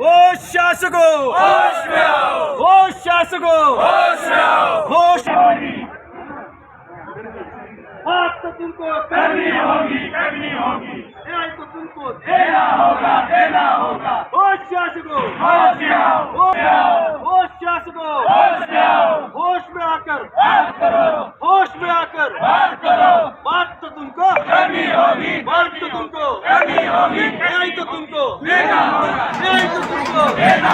होश शासको! होश शासको! होश बात तो तुमको करनी होगी करनी होगी। न्याय तो तुमको देना होगा देना होगा। होश शासको! होश शासको! होश में आकर। बात करो। होश में आकर। बात करो। बात तो तुमको करनी होगी बात तो तुमको करनी होगी न्याय तो तुमको देना होगा न्याय तो तुमको देना होगा न्याय तो तुमको देना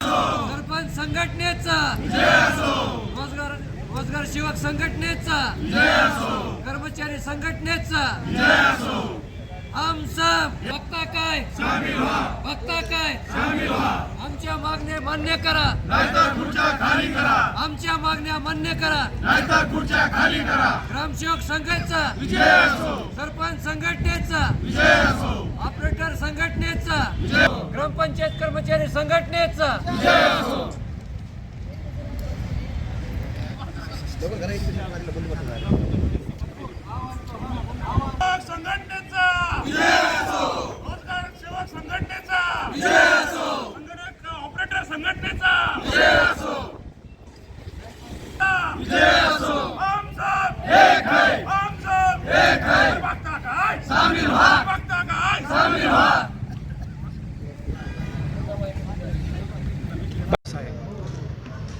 संघटनेचा. रोजगार रोजगार सेवक संघटनेचा. कर्मचारी संघटनेचा. आमचा सब बघता काय? बघता काय? आमच्या मागण्या मान्य करा. आमच्या मागण्या मान्य करा. ग्रामसेवक संघाचा. सरपंच संघटनेचा. ऑपरेटर संघटनेचा. ग्रामपंचायत कर्मचारी संघटनेचा. संघटनेचा! रोजगार सेवक संघटनेचा! संगणक ऑपरेटर संघटनेचा! बघता काय बघता काय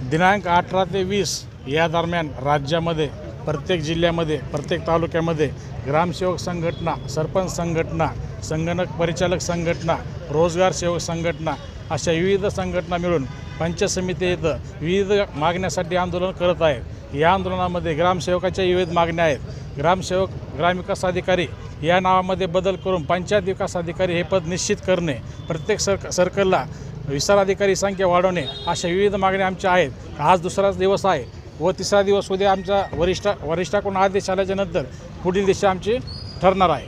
दिनांक अठरा ते वीस या दरम्यान राज्यामध्ये प्रत्येक जिल्ह्यामध्ये प्रत्येक तालुक्यामध्ये ग्रामसेवक संघटना सरपंच संघटना संगणक परिचालक संघटना रोजगार सेवक संघटना अशा विविध संघटना मिळून पंचायत समिती येतं विविध मागण्यासाठी आंदोलन करत आहेत. या आंदोलनामध्ये ग्रामसेवकाच्या विविध मागण्या आहेत. ग्रामसेवक ग्रामविकास अधिकारी या नावामध्ये बदल करून पंचायत विकास अधिकारी हे पद निश्चित करणे प्रत्येक सर सर्कलला विस्तार अधिकारी संख्या वाढवणे अशा विविध मागण्या आमच्या आहेत. आज दुसराच दिवस आहे. व तिसरा दिवस उद्या आमचा वरिष्ठ वरिष्ठाकडून आदेश आल्याच्यानंतर पुढील दिशा आमची ठरणार आहे.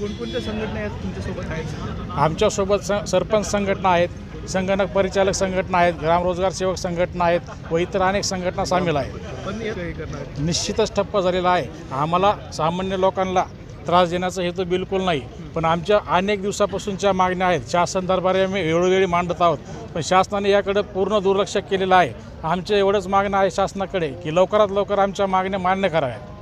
कोणकोणत्या संघटना आहेत तुमच्यासोबत आहेत? आमच्यासोबत स सरपंच संघटना आहेत संगणक परिचालक संघटना आहेत ग्रामरोजगार सेवक संघटना आहेत व इतर अनेक संघटना सामील आहेत. निश्चितच ठप्प झालेला आहे. आम्हाला सामान्य लोकांना त्रास देण्याचा हेतू बिलकुल नाही. पण आमच्या अनेक दिवसापासूनच्या मागण्या आहेत. शासन दरबारी आम्ही वेळोवेळी मांडत आहोत. पण शासनाने याकडे पूर्ण दुर्लक्ष केलेलं आहे. आमच्या एवढंच मागणं आहे शासनाकडे की लवकरात लवकर आमच्या मागण्या मान्य कराव्यात.